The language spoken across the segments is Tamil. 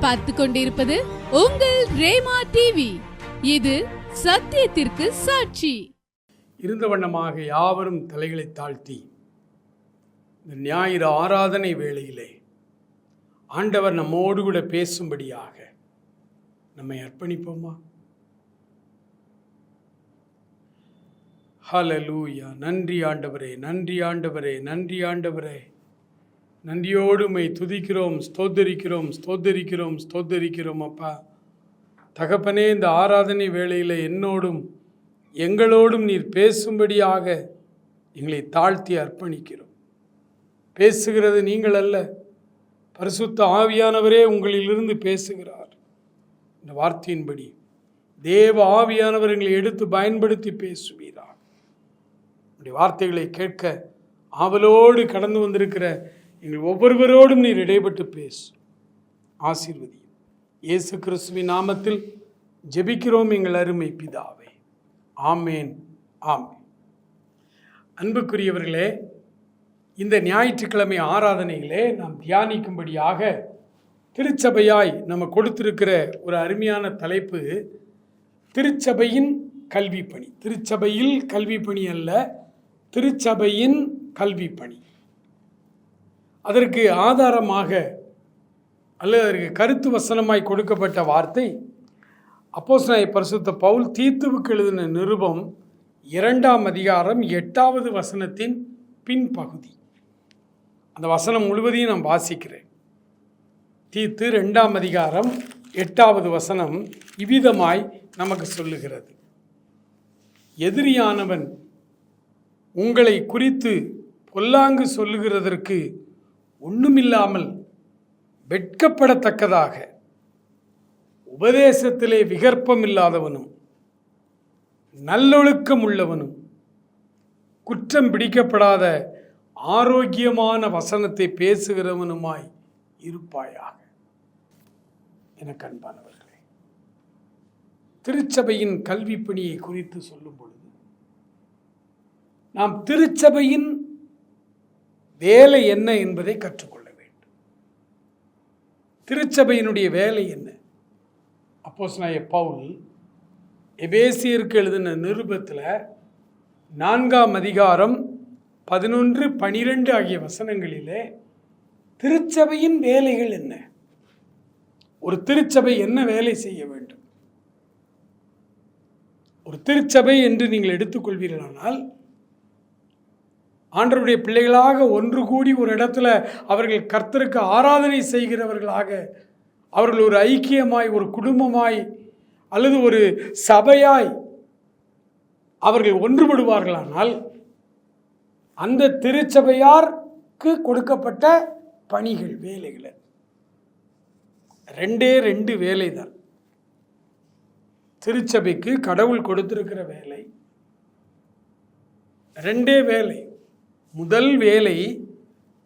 நீங்கள் பார்த்து கொண்டிருப்பது உங்கள் ரேமா டிவி இது சத்தியத்திற்கு சாட்சி. இருந்த வண்ணமாக யாவரும் தலைகளை தாழ்த்தி இந்த ஞாயிறு ஆராதனை வேளையிலே ஆண்டவர் நம்மோடு கூட பேசும்படியாக நம்மை அர்ப்பணிப்போமா? ஹலலூயா நன்றி ஆண்டவரே நன்றி ஆண்டவரே நன்றி ஆண்டவரே. நன்றியோடு மை துதிக்கிறோம் ஸ்தோத்தரிக்கிறோம் ஸ்தோத்தரிக்கிறோம் ஸ்தோத்தரிக்கிறோம் அப்பா. தகப்பனே இந்த ஆராதனை வேளையில் என்னோடும் எங்களோடும் நீர் பேசும்படியாக எங்களை தாழ்த்தி அர்ப்பணிக்கிறோம். பேசுகிறது நீங்கள் அல்ல பரிசுத்த ஆவியானவரே உங்களிலிருந்து பேசுகிறார். இந்த வார்த்தையின்படி தேவ ஆவியானவர் எங்களை எடுத்து பயன்படுத்தி பேசுவீரார் உடைய வார்த்தைகளை கேட்க ஆவலோடு கடந்து வந்திருக்கிற எங்கள் ஒவ்வொருவரோடும் நீர் இடைப்பட்டு பேசு. ஆசீர்வதியும். இயேசு கிறிஸ்துவின் நாமத்தில் ஜெபிக்கிறோம் எங்கள் அருமை பிதாவே. ஆமேன் ஆமேன். அன்புக்குரியவர்களே இந்த ஞாயிற்றுக்கிழமை ஆராதனையிலே நாம் தியானிக்கும்படியாக திருச்சபையாய் நம்ம கொடுத்திருக்கிற ஒரு அருமையான தலைப்பு திருச்சபையின் கல்வி பணி திருச்சபையில் கல்வி பணி அல்ல திருச்சபையின் கல்வி பணி அதற்கு ஆதாரமாக அல்லது அதற்கு கருத்து வசனமாய் கொடுக்கப்பட்ட வார்த்தை. அப்போஸ்தலனாகிய பரிசுத்த பவுல் தீத்துவுக்கு எழுதின நிருபம் இரண்டாம் அதிகாரம் எட்டாவது வசனத்தின் பின்பகுதி அந்த வசனம் முழுவதையும் நான் வாசிக்கிறேன். தீத்து ரெண்டாம் அதிகாரம் எட்டாவது வசனம் இவ்விதமாய் நமக்கு சொல்லுகிறது. எதிரியானவன் உங்களை குறித்து பொல்லாங்கு சொல்லுகிறதற்கு ஒன்றுமில்லாமல் வெட்கப்படத்தக்கதாக உபதேசத்திலே விகற்பம் இல்லாதவனும் நல்லொழுக்கம் உள்ளவனும் குற்றம் பிடிக்கப்படாத ஆரோக்கியமான வசனத்தை பேசுகிறவனுமாய் இருப்பாயாக. எனக்கு அன்பானவர்களே திருச்சபையின் கல்வி பணியை குறித்து சொல்லும் பொழுது நாம் திருச்சபையின் வேலை என்ன என்பதை கற்றுக்கொள்ள வேண்டும். திருச்சபையினுடைய வேலை என்ன? அப்போஸ் நான் பவுல் எபேசியருக்கு எழுதின நிருபத்தில் நான்காம் அதிகாரம் பதினொன்று பனிரெண்டு ஆகிய வசனங்களிலே திருச்சபையின் வேலைகள் என்ன? ஒரு திருச்சபை என்ன வேலை செய்ய வேண்டும்? ஒரு திருச்சபை என்று நீங்கள் எடுத்துக்கொள்வீர்களானால் ஆண்டவருடைய பிள்ளைகளாக ஒன்று கூடி ஒரு இடத்துல அவர்கள் கர்த்தருக்கு ஆராதனை செய்கிறவர்களாக அவர்கள் ஒரு ஐக்கியமாய் ஒரு குடும்பமாய் அல்லது ஒரு சபையாய் அவர்கள் ஒன்றுபடுவார்களானால் அந்த திருச்சபையாருக்கு கொடுக்கப்பட்ட பணிகள் வேலைகள். ரெண்டே ரெண்டு வேலை தான். திருச்சபைக்கு கடவுள் கொடுத்திருக்கிற வேலை. ரெண்டே வேலை. முதல் வேலை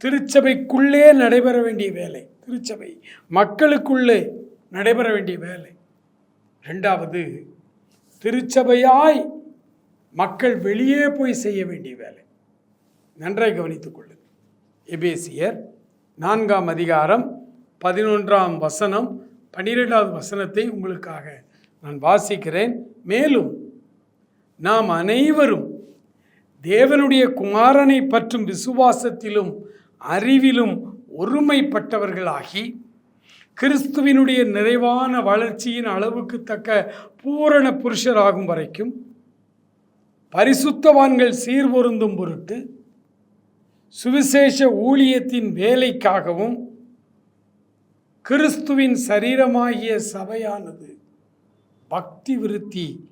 திருச்சபைக்குள்ளே நடைபெற வேண்டிய வேலை. திருச்சபை மக்களுக்குள்ளே நடைபெற வேண்டிய வேலை. ரெண்டாவது திருச்சபையாய் மக்கள் வெளியே போய் செய்ய வேண்டிய வேலை. நன்றாய் கவனித்துக் கொள்ளுங்கள். எபேசியர் நான்காம் அதிகாரம் பதினொன்றாம் வசனம் பன்னிரெண்டாவது வசனத்தை உங்களுக்காக நான் வாசிக்கிறேன். மேலும் நாம் அனைவரும் தேவனுடைய குமாரனை பற்றும் விசுவாசத்திலும் அறிவிலும் ஒருமைப்பட்டவர்களாகி கிறிஸ்துவினுடைய நிறைவான வளர்ச்சியின் அளவுக்கு தக்க பூரண புருஷராகும் வரைக்கும் பரிசுத்தவான்கள் சீர்பொருந்தும் பொருட்டு சுவிசேஷ ஊழியத்தின் வேலைக்காகவும் கிறிஸ்துவின் சரீரமாகிய சபையானது பக்தி விருத்தி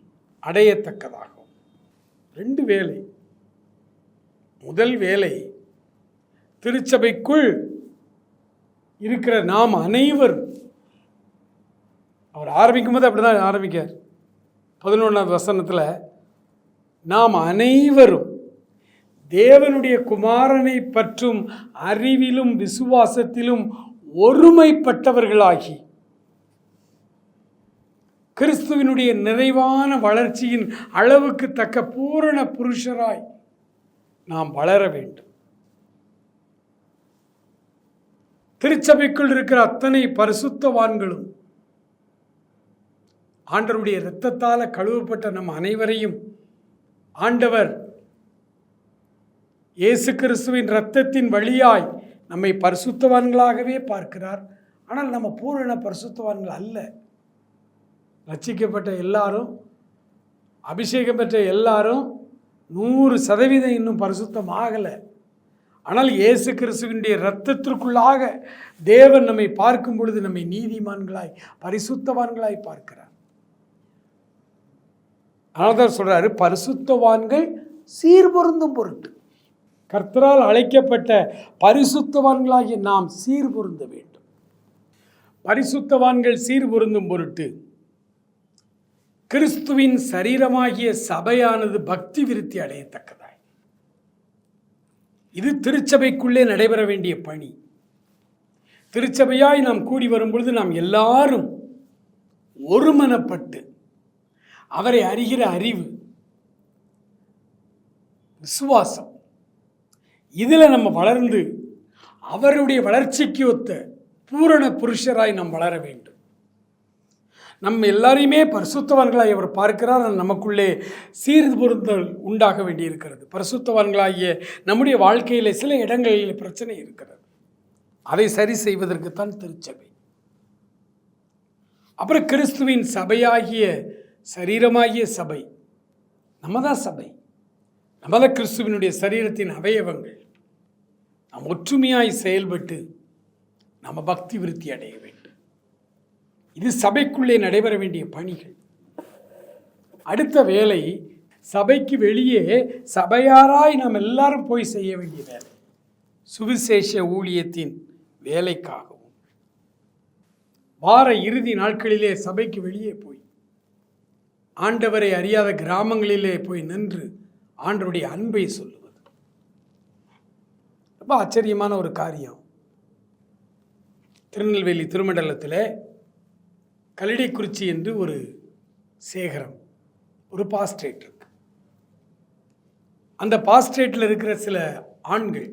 அடையத்தக்கதாகும். ரெண்டு வேலை. முதல் வேலை திருச்சபைக்குள் இருக்கிற நாம் அனைவரும் அவர் ஆரம்பிக்கும் போது அப்படி தான் ஆரம்பிக்கார் பதினொன்றாவது வசனத்தில் நாம் அனைவரும் தேவனுடைய குமாரனை பற்றும் அறிவிலும் விசுவாசத்திலும் ஒருமைப்பட்டவர்களாகி கிறிஸ்துவினுடைய நிறைவான வளர்ச்சியின் அளவுக்கு தக்க பூரண புருஷராய் நாம் வளர வேண்டும். திருச்சபைக்குள் இருக்கிற அத்தனை பரிசுத்தவான்களும் ஆண்டவருடைய இரத்தத்தால் கழுவப்பட்ட நம் அனைவரையும் ஆண்டவர் இயேசு கிறிஸ்துவின் இரத்தத்தின் வழியாய் நம்மை பரிசுத்தவான்களாகவே பார்க்கிறார். ஆனால் நம்ம பூரண பரிசுத்தவான்கள் அல்ல. ரச்சிக்கப்பட்ட எல்லாரும் அபிஷேகம் பெற்ற எல்லாரும் நூறு சதவீதம் இன்னும் பரிசுத்தம் ஆகலை ஆனால் இயேசு கிறிஸ்துவினுடைய இரத்தத்திற்குள்ளாக தேவன் நம்மை பார்க்கும் பொழுது நம்மை நீதிமான்களாய் பரிசுத்தவான்களாய் பார்க்கிறார். ஆனால் தான் சொல்றாரு பரிசுத்தவான்கள் சீர்பொருந்தும் பொருட்டு. கர்த்தரால் அழைக்கப்பட்ட பரிசுத்தவான்களாகிய நாம் சீர்பொருந்த வேண்டும். பரிசுத்தவான்கள் சீர்பொருந்தும் பொருட்டு கிறிஸ்துவின் சரீரமாகிய சபையானது பக்தி விருத்தி அடையத்தக்கதாய். இது திருச்சபைக்குள்ளே நடைபெற வேண்டிய பணி. திருச்சபையாய் நாம் கூடி வரும்பொழுது நாம் எல்லாரும் ஒருமனப்பட்டு அவரை அறிகிற அறிவு விசுவாசம் இதில் நம்ம வளர்ந்து அவருடைய வளர்ச்சிக்கு ஒத்த பூரண புருஷராய் நாம் வளர வேண்டும். நம்ம எல்லாரையுமே பரிசுத்தவான்களாய் அவர் பார்க்கிறார். நமக்குள்ளே சீர்பொருந்தல் உண்டாக வேண்டியிருக்கிறது. பரிசுத்தவான்களாகிய நம்முடைய வாழ்க்கையில் சில இடங்களில் பிரச்சனை இருக்கிறது. அதை சரி செய்வதற்குத்தான் திருச்சபை. அப்புறம் கிறிஸ்துவின் சபையாகிய சரீரமாகிய சபை. நம்ம தான் சபை. நம்ம தான் கிறிஸ்துவினுடைய சரீரத்தின் அவயவங்கள். நாம் ஒற்றுமையாய் செயல்பட்டு நம்ம பக்தி விருத்தி அடைய வேண்டும். இது சபைக்குள்ளே நடைபெற வேண்டிய பணிகள். அடுத்த வேலை சபைக்கு வெளியே சபையாராய் நாம் எல்லாரும் போய் செய்ய வேண்டிய வேலை. சுவிசேஷ ஊழியத்தின் வேலைக்காகவும். வார இறுதி நாட்களிலே சபைக்கு வெளியே போய் ஆண்டவரை அறியாத கிராமங்களிலே போய் நின்று ஆண்டவருடைய அன்பை சொல்லுவது. ரொம்ப ஆச்சரியமான ஒரு காரியம். திருநெல்வேலி திருமண்டலத்தில் கல்லிடைக்குறிச்சி என்று ஒரு சேகரம் ஒரு பாஸ்ட்ரேட் இருக்கு. அந்த பாஸ்ட்ரேட்டில் இருக்கிற சில ஆண்கள்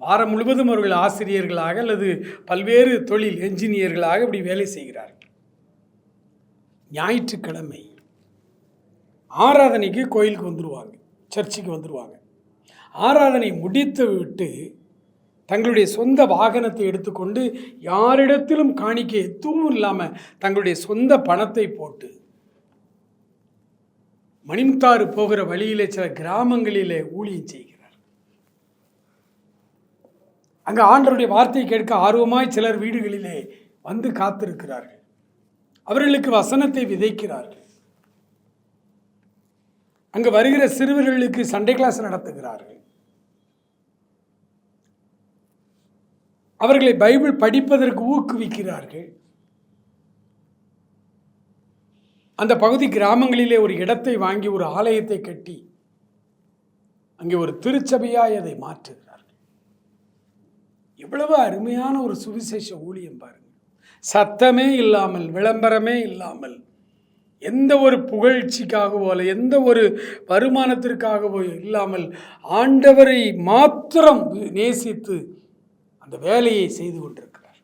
வாரம் முழுவதும் அவர்கள் ஆசிரியர்களாக அல்லது பல்வேறு தொழில் என்ஜினியர்களாக இப்படி வேலை செய்கிறார்கள். ஞாயிற்றுக்கிழமை ஆராதனைக்கு கோயிலுக்கு வந்துடுவாங்க சர்ச்சுக்கு வந்துடுவாங்க ஆராதனை முடித்து விட்டு தங்களுடைய சொந்த வாகனத்தை எடுத்துக்கொண்டு யாரிடத்திலும் காணிக்க எதுவும் இல்லாமல் தங்களுடைய சொந்த பணத்தை போட்டு மணிமுத்தாறு போகிற வழியிலே சில கிராமங்களிலே ஊழியம் செய்கிறார். அங்கே ஆண்டருடைய வார்த்தையை கேட்க ஆர்வமாய் சிலர் வீடுகளிலே வந்து காத்திருக்கிறார்கள். அவர்களுக்கு வசனத்தை விதைக்கிறார்கள். அங்கு வருகிற சிறுவர்களுக்கு சண்டே கிளாஸ் நடத்துகிறார்கள். அவர்களை பைபிள் படிப்பதற்கு ஊக்குவிக்கிறார்கள். அந்த பகுதி கிராமங்களிலே ஒரு இடத்தை வாங்கி ஒரு ஆலயத்தை கட்டி அங்கே ஒரு திருச்சபையாய் அதை மாற்றுகிறார்கள். எவ்வளவு அருமையான ஒரு சுவிசேஷ ஊழியம் பாருங்கள். சத்தமே இல்லாமல் விளம்பரமே இல்லாமல் எந்த ஒரு புகழ்ச்சிக்காகவோ அல்ல எந்த ஒரு வருமானத்திற்காகவோ இல்லாமல் ஆண்டவரை மாத்திரம் நேசித்து அந்த வேலையை செய்து கொண்டிருக்கிறார்.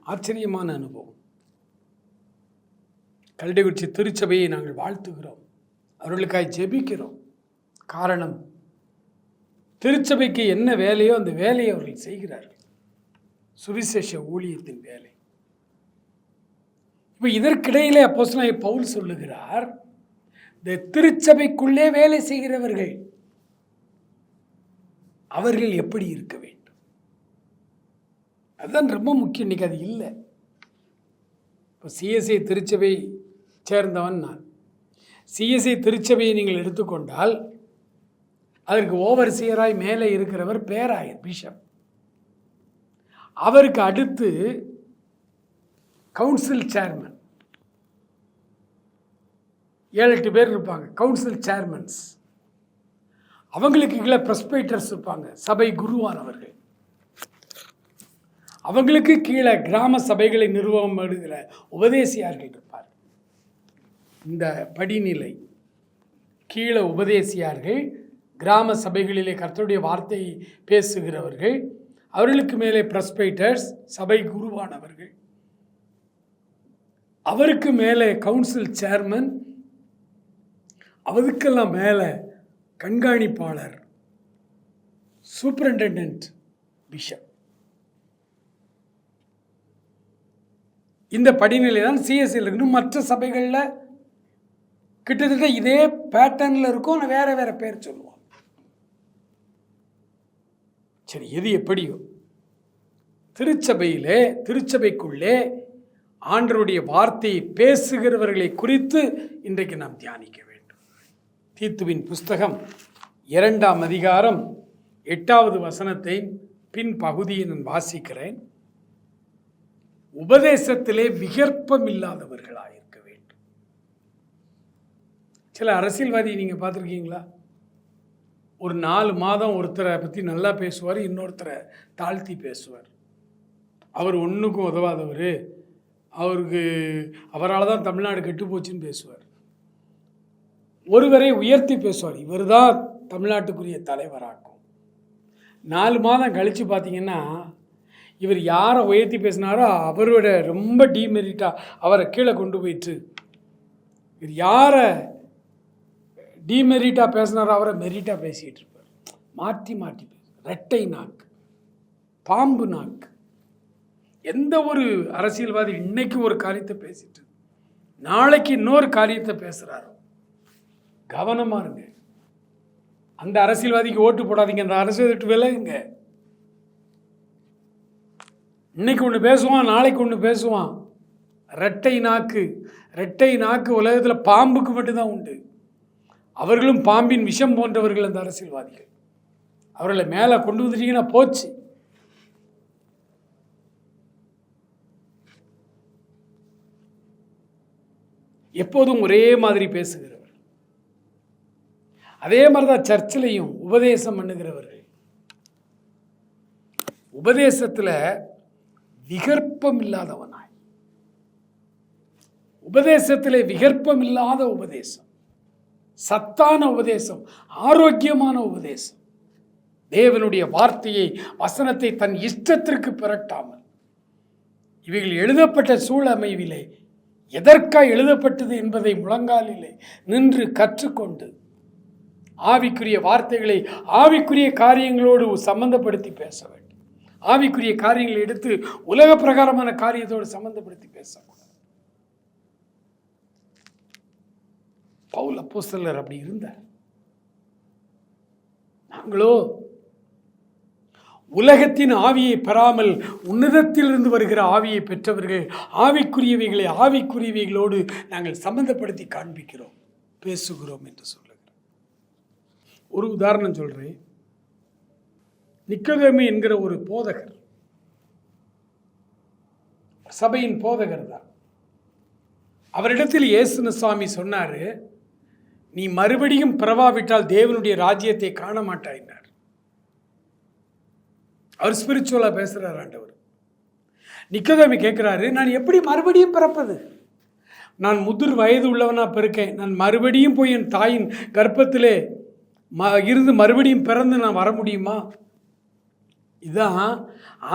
ஆச்சரியமான அனுபவம். கல்டிகுச்சி திருச்சபையை நாங்கள் வாழ்த்துகிறோம். அவர்களுக்காய் ஜெபிக்கிறோம். காரணம் திருச்சபைக்கு என்ன வேலையோ அந்த வேலையை அவர்கள் செய்கிறார்கள். சுவிசேஷ ஊழியத்தின் வேலை. இப்போ இதற்கிடையிலே அப்போ பவுல் சொல்லுகிறார் இந்த திருச்சபைக்குள்ளே வேலை செய்கிறவர்கள் அவர்கள் எப்படி இருக்க வேண்டும்? அதுதான் ரொம்ப முக்கியம். இன்றைக்கி அது இல்லை. இப்போ சிஎஸ்ஐ திருச்சபை சேர்ந்தவன் நான். சிஎஸ்ஐ திருச்சபையை நீங்கள் எடுத்துக்கொண்டால் அதற்கு ஓவர்சியராய் மேலே இருக்கிறவர் பேராயர் பிஷப். அவருக்கு அடுத்து கவுன்சில் சேர்மன். ஏழு எட்டு பேர் இருப்பாங்க. Council chairmans. அவங்களுக்கு கீழே ப்ரெஸ்பைட்டர்ஸ் இருப்பாங்க. சபை குருவானவர்கள் அவங்களுக்கு கீழே கிராம சபைகளை நிறுவம் எடுக்கிற உபதேசியார்கள் இருப்பார். இந்த படிநிலை கீழே உபதேசியார்கள் கிராம சபைகளிலே கர்த்தருடைய வார்த்தையை பேசுகிறவர்கள் அவர்களுக்கு மேலே பிரஸ்பைட்டர்ஸ் சபை குருவானவர்கள் அவருக்கு மேலே கவுன்சில் சேர்மன் அவருக்கெல்லாம் மேலே கண்காணிப்பாளர் சூப்பரிண்டெண்டன்ட் பிஷப் இந்த படிநிலை தான் சிஎஸ்சியில் இருக்கணும் மற்ற சபைகளில் கிட்டத்தட்ட இதே பேட்டர்னில் இருக்கும் ஆனால் வேற வேற பேர் சொல்லுவோம் சரி எது எப்படியோ. திருச்சபையிலே திருச்சபைக்குள்ளே ஆண்டருடைய வார்த்தையை பேசுகிறவர்களை குறித்து இன்றைக்கு நாம் தியானிக்க வேண்டும். தீத்துவின் புஸ்தகம் இரண்டாம் அதிகாரம் எட்டாவது வசனத்தை பின் பகுதியை நான் வாசிக்கிறேன். உபதேசத்திலே விகற்பம் இல்லாதவர்களாக இருக்க வேண்டும். சில அரசியல்வாதி நீங்க பார்த்துருக்கீங்களா? ஒரு நாலு மாதம் ஒருத்தரை பற்றி நல்லா பேசுவார் இன்னொருத்தரை தாழ்த்தி பேசுவார். அவர் ஒன்றுக்கும் உதவாதவர். அவருக்கு அவரால் தான் தமிழ்நாடு கெட்டு போச்சுன்னு பேசுவார். ஒருவரை உயர்த்தி பேசுவார். இவர் தான் தமிழ்நாட்டுக்குரிய தலைவராக்கும் நாலு மாதம் கழித்து பார்த்தீங்கன்னா இவர் யாரை உயர்த்தி பேசினாரோ அவரோட ரொம்ப டீமெரிட்டாக அவரை கீழே கொண்டு போயிட்டு இவர் யாரை டீமெரிட்டாக பேசினாரோ அவரை மெரிட்டாக பேசிகிட்டு இருப்பார். மாற்றி மாற்றி ரெட்டை நாக்கு பாம்பு நாக்கு எந்த ஒரு அரசியல்வாதி இன்னைக்கு ஒரு காரியத்தை பேசிட்டு நாளைக்கு இன்னொரு காரியத்தை பேசுகிறாரோ கவனமாக இருங்க. அந்த அரசியல்வாதிக்கு ஓட்டு போடாதீங்க அந்த அரசியல் விட்டு விலகுங்க. இன்னைக்கு ஒன்று பேசுவான் நாளைக்கு ஒன்று பேசுவான். ரெட்டை நாக்கு ரெட்டை நாக்கு உலகத்தில் பாம்புக்கு மட்டும்தான் உண்டு. அவர்களும் பாம்பின் விஷம் போன்றவர்கள் அந்த அரசியல்வாதிகள். அவர்களை மேலே கொண்டு வந்துட்டீங்கன்னா போச்சு. எப்போதும் ஒரே மாதிரி பேசுகிறோம் அதே மாதிரி தான் சர்ச்சிலையும் உபதேசம் பண்ணுகிறவர்கள். உபதேசத்தில் விகற்பம் இல்லாதவனாய் உபதேசத்திலே விகற்பம் இல்லாத உபதேசம். சத்தான உபதேசம் ஆரோக்கியமான உபதேசம். தேவனுடைய வார்த்தையை வசனத்தை தன் இஷ்டத்திற்கு பிறட்டாமல். இவைகள் எழுதப்பட்ட சூழமைவிலே எதற்காக எழுதப்பட்டது என்பதை முழங்காலிலே நின்று கற்றுக்கொண்டு ஆவிக்குரிய வார்த்தைகளை ஆவிக்குரிய காரியங்களோடு சம்பந்தப்படுத்தி பேச வேண்டும். ஆவிக்குரிய காரியங்களை எடுத்து உலக பிரகாரமான காரியத்தோடு சம்பந்தப்படுத்தி பேசக்கூடாது. பவுல் அப்போஸ்தலர் அப்படி இருந்தார். நாங்களோ உலகத்தின் ஆவியை பெறாமல் உன்னதத்திலிருந்து வருகிற ஆவியை பெற்றவர்கள் ஆவிக்குரியவைகளை ஆவிக்குரியவைகளோடு நாங்கள் சம்பந்தப்படுத்தி காண்பிக்கிறோம் பேசுகிறோம் என்று சொல்லுகிறோம் ஒரு உதாரணம் சொல்கிறேன் நிக்கதேமி என்கிற ஒரு போதகர். சபையின் போதகர் தான். அவரிடத்தில் இயேசுன சுவாமி சொன்னார் நீ மறுபடியும் பிறவாவிட்டால் தேவனுடைய ராஜ்யத்தை காண மாட்டாயினார் அவர் ஸ்பிரிச்சுவலாக பேசுகிறார் ஆண்டவர். நிக்கதேமி கேட்குறாரு நான் எப்படி மறுபடியும் பிறப்பது? நான் முதிர் வயது உள்ளவனாக பிறக்கேன் நான் மறுபடியும் போய் என் தாயின் கர்ப்பத்திலே ம இருந்து மறுபடியும் பிறந்து நான் வர முடியுமா? இதான்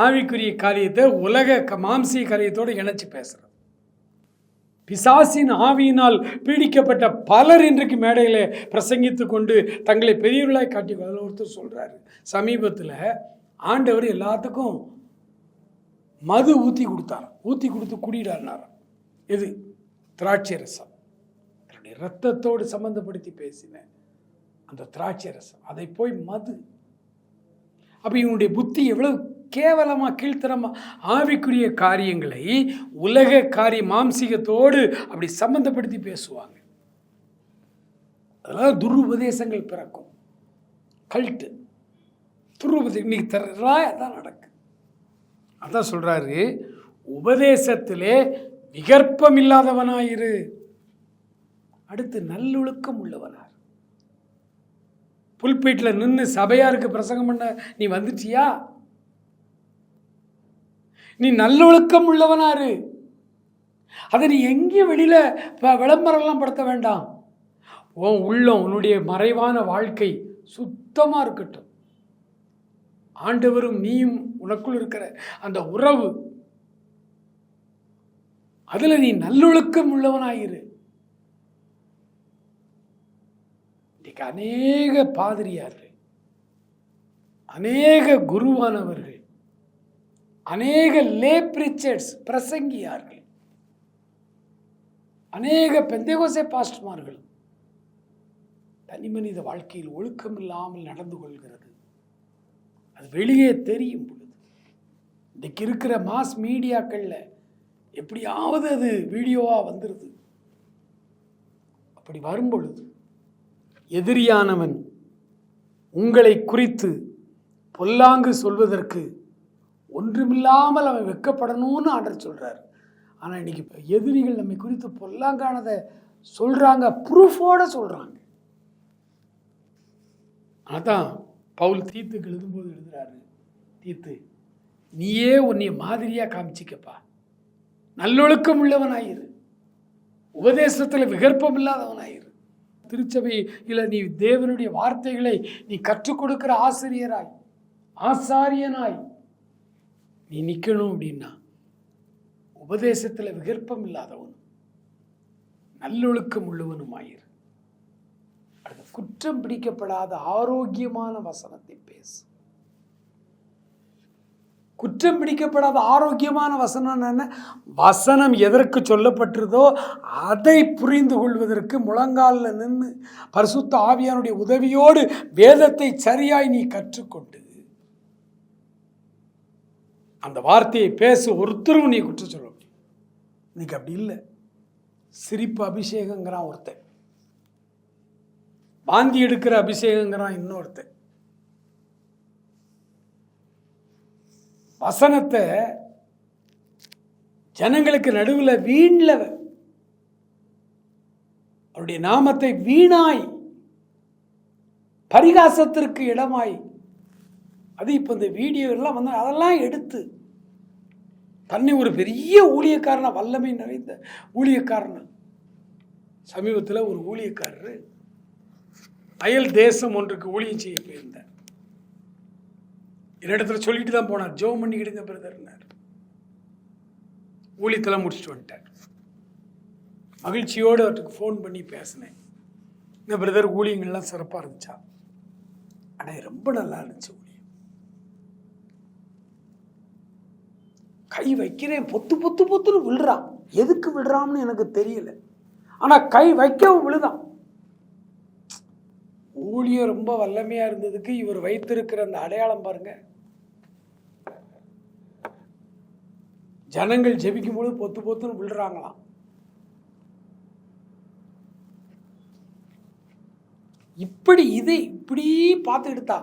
ஆவிக்குரிய காரியத்தை உலக க மாம்சிய காரியத்தோடு இணைச்சி பேசுகிறது பிசாசின் ஆவியினால் பீடிக்கப்பட்ட பலர் இன்றைக்கு மேடையில் பிரசங்கித்து கொண்டு தங்களை பெரியவர்களாய் காட்டி அதில் ஒருத்தர் சொல்கிறாரு சமீபத்தில் ஆண்டவர் எல்லாத்துக்கும் மது ஊற்றி கொடுத்தார் ஊற்றி கொடுத்து குடிடாருனாராம் இது திராட்சை ரசம். தன்னுடைய ரத்தத்தோடு சம்மந்தப்படுத்தி பேசினேன். அந்த திராட்சை ரசம் அதை போய் மது. அப்போ இவனுடைய புத்தி எவ்வளவு கேவலமாக கீழ்த்தரமாக ஆவிக்குரிய காரியங்களை உலக காரிய மாம்சீகத்தோடு அப்படி சம்பந்தப்படுத்தி பேசுவாங்க. அதெல்லாம் துருபதேசங்கள் பிறக்கும். கல்ட்டு துருபதே இன்னைக்கு தரா தான் நடக்கு. அதான் சொல்கிறாரு உபதேசத்திலே விகற்பம் இல்லாதவனாயிரு அடுத்து நல்லொழுக்கம் உள்ளவனார். புல்பீட்டில் நின்று சபையாருக்கு பிரசங்கம் பண்ண நீ வந்துட்டியா? நீ நல்லொழுக்கம் உள்ளவனாரு அதை நீ எங்கேயும் வெளியில் விளம்பரம்லாம் படுத்த வேண்டாம். உன் உள்ளம் உன்னுடைய மறைவான வாழ்க்கை சுத்தமாக இருக்கட்டும். ஆண்டவரும் நீயும் உனக்குள் இருக்கிற அந்த உறவு அதில் நீ நல்லொழுக்கம் உள்ளவனாயிரு. இன்றைக்கு அநேக பாதிரியார்கள் அநேக குருவானவர்கள் அநேக லே பிரிச்சர்ஸ் பிரசங்கியார்கள் அநேக பெந்தேகோசே பாஸ்டர்மார்கள் தனி மனித வாழ்க்கையில் ஒழுக்கம் இல்லாமல் நடந்து கொள்கிறது. அது வெளியே தெரியும் பொழுது இன்றைக்கு இருக்கிற மாஸ் மீடியாக்களில் எப்படியாவது அது வீடியோவாக வந்துடுது அப்படி வரும் பொழுது எதிரியானவன் உங்களை குறித்து பொல்லாங்கு சொல்வதற்கு ஒன்றுமில்லாமல் அவன் வெக்கப்படணும்னு ஆண்டர் சொல்கிறார் ஆனால் இன்றைக்கி எதிரிகள் நம்மை குறித்து பொல்லாங்கானதை சொல்கிறாங்க ப்ரூஃபோட சொல்கிறாங்க அதான் பவுல் தீத்துக்கு எழுதும்போது எழுதுறாரு தீத்து நீயே உன்னை மாதிரியாக காமிச்சிக்கப்பா. நல்லொழுக்கம் உள்ளவனாயிரு. உபதேசத்தில் விகற்பம் இல்லாதவனாயிரு. திருச்சபையில் நீ தேவனுடைய வார்த்தைகளை நீ கற்றுக் கொடுக்கிற ஆசிரியராய் ஆசாரியனாய். நீ நிற்கணும் அப்படின்னா உபதேசத்தில் விகற்பம் இல்லாதவனும் நல்லொழுக்கம் உள்ளவனுமாயிரு. அடுத்து குற்றம் பிடிக்கப்படாத ஆரோக்கியமான வசனத்தை குற்றம் பிடிக்கப்படாத ஆரோக்கியமான வசனம் என்ன? வசனம் எதற்கு சொல்லப்பட்டிருதோ அதை புரிந்து கொள்வதற்கு முழங்காலில் நின்று பரிசுத்த ஆவியானுடைய உதவியோடு வேதத்தை சரியாய் நீ கற்றுக்கொண்டு. அந்த வார்த்தையை பேச ஒருத்தரும் நீ குற்றம் சொல்ல முடியும். இன்னைக்கு அப்படி இல்லை. சிரிப்பு அபிஷேகங்கிறான் ஒருத்தன். வாந்தி எடுக்கிற அபிஷேகங்கிறான் இன்னொருத்தன். வசனத்தை ஜனங்களுக்கு நடுவில் வீணில் அவருடைய நாமத்தை வீணாய் பரிகாசத்திற்கு இடமாய். அது இப்போ இந்த வீடியோலாம் வந்து அதெல்லாம் எடுத்து தன்னை ஒரு பெரிய ஊழியக்காரன வல்லமை நிறைந்த ஊழியக்காரன். சமீபத்தில் ஒரு ஊழியக்காரர் அயல் தேசம் ஒன்றுக்கு ஊழியம் செய்ய போயிருந்தார். இடத்துல சொல்லிட்டு தான் போனார் ஜோ பண்ணிக்கிடுங்க பிரதர்னார் ஊழியத்தெல்லாம் முடிச்சுட்டு வந்துட்டார். மகிழ்ச்சியோடு அவருக்கு ஃபோன் பண்ணி பேசினேன். இந்த பிரதர் ஊழியங்கள்லாம் சிறப்பாக இருந்துச்சா? ஆனால் ரொம்ப நல்லா இருந்துச்சு ஊழியம். கை வைக்கிறேன். பொத்து பொத்து பொத்துன்னு விழுறான். எதுக்கு விழுறான்னு எனக்கு தெரியல. ஆனால் கை வைக்கவும் விழுதான். ஊழியம் ரொம்ப வல்லமையாக இருந்ததுக்கு இவர் வைத்திருக்கிற அந்த அடையாளம் பாருங்கள் ஜனங்கள் ஜெபிக்கும் பொழுது பொத்து பொத்துன்னு விழுறாங்களாம். இப்படி இதை இப்படி பார்த்து எடுத்தா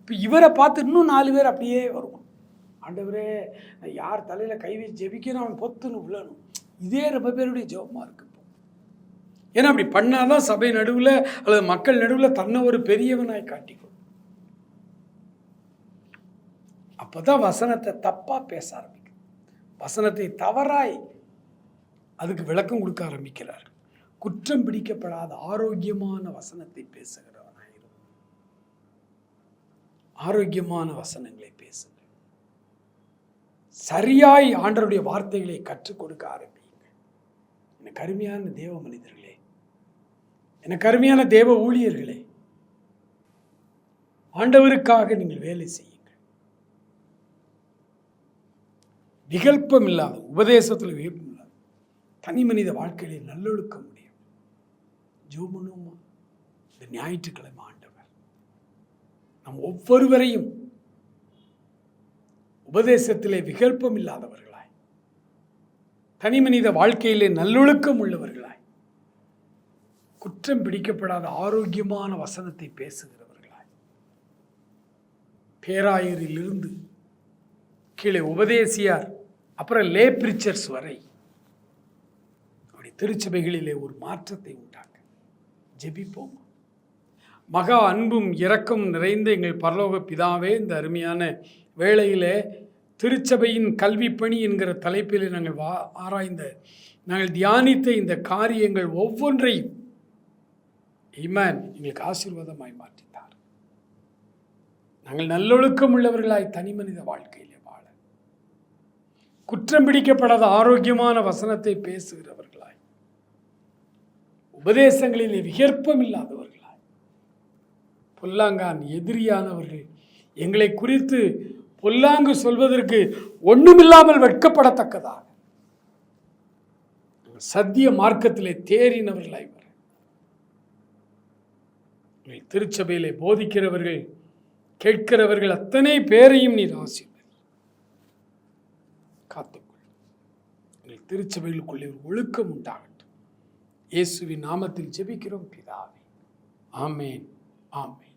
இப்போ இவரை பார்த்து இன்னும் நாலு பேர் அப்படியே வருவான். ஆண்டவரே யார் தலையில் கை வச்சு ஜெபிக்கணும் அவன் பொத்துன்னு விழணும். இதே ரொம்ப பேருடைய ஜெபமாக இருக்கு இப்போ. ஏன்னா அப்படி பண்ணாதான் சபை நடுவில் அல்லது மக்கள் நடுவில் தன்னை ஒரு பெரியவனாய் காட்டிக்கும் அப்பதான் வசனத்தை தப்பாக பேச ஆரம்பிக்கும். வசனத்தை தவறாய் அதுக்கு விளக்கம் கொடுக்க ஆரம்பிக்கிறார். குற்றம் பிடிக்கப்படாத ஆரோக்கியமான வசனத்தை பேசுகிறவனாயிரும் ஆரோக்கியமான வசனங்களை பேசுங்க. சரியாய் ஆண்டருடைய வார்த்தைகளை கற்றுக் கொடுக்க ஆரம்பிங்க. எனக்கு அருமையான தேவ மனிதர்களே. எனக்கு அருமையான தேவ ஊழியர்களே. ஆண்டவருக்காக நீங்கள் வேலை செய்யுங்கள். விகல்பம் இல்லாத உபதேசத்தில் விகல்பம் இல்லாத தனி மனித வாழ்க்கையிலே நல்லொழுக்க முடியும். ஜோமனுமா இந்த ஞாயிற்றுக்கிழமை ஆண்டவர். நம் ஒவ்வொருவரையும் உபதேசத்திலே விகல்பம் இல்லாதவர்களாய் தனி மனித வாழ்க்கையிலே நல்லொழுக்கம் உள்ளவர்களாய் குற்றம் பிடிக்கப்படாத ஆரோக்கியமான வசனத்தை பேசுகிறவர்களாய் பேராயரிலிருந்து கீழே உபதேசியார் அப்புறம் லே பிரிச்சர்ஸ் வரை அப்படி திருச்சபைகளிலே ஒரு மாற்றத்தை உண்டாக்க. ஜெபிப்போம். மகா அன்பும் இரக்கம் நிறைந்த எங்கள் பரலோக பிதாவே இந்த அருமையான வேளையிலே திருச்சபையின் கல்விப்பணி என்கிற தலைப்பில் நாங்கள் வா ஆராய்ந்த நாங்கள் தியானித்த இந்த காரியங்கள் ஒவ்வொன்றையும் இமேன் எங்களுக்கு ஆசீர்வாதமாய் மாற்றித்தார். நாங்கள் நல்லொழுக்கம் உள்ளவர்களாய் தனி மனித வாழ்க்கை குற்றம் பிடிக்கப்படாத ஆரோக்கியமான வசனத்தை பேசுகிறவர்களாய். உபதேசங்களிலே விகற்பம் இல்லாதவர்களாய் பொல்லாங்கான் எதிரியானவர்கள் எங்களை குறித்து பொல்லாங்கு சொல்வதற்கு ஒண்ணுமில்லாமல் வெட்கப்படத்தக்கதாக. சத்திய மார்க்கத்திலே தேறினவர்களாய் திருச்சபையிலே போதிக்கிறவர்கள் கேட்கிறவர்கள் அத்தனை பேரையும் நீர் ஆசீர்வதி காத்துக்கொள் உங்கள் திருச்சபைகளுக்குள்ளே ஒரு ஒழுக்கம் உண்டாகட்டும். இயேசுவின் நாமத்தில் ஜெபிக்கிறோம் பிதாவே. ஆமேன். ஆமேன்.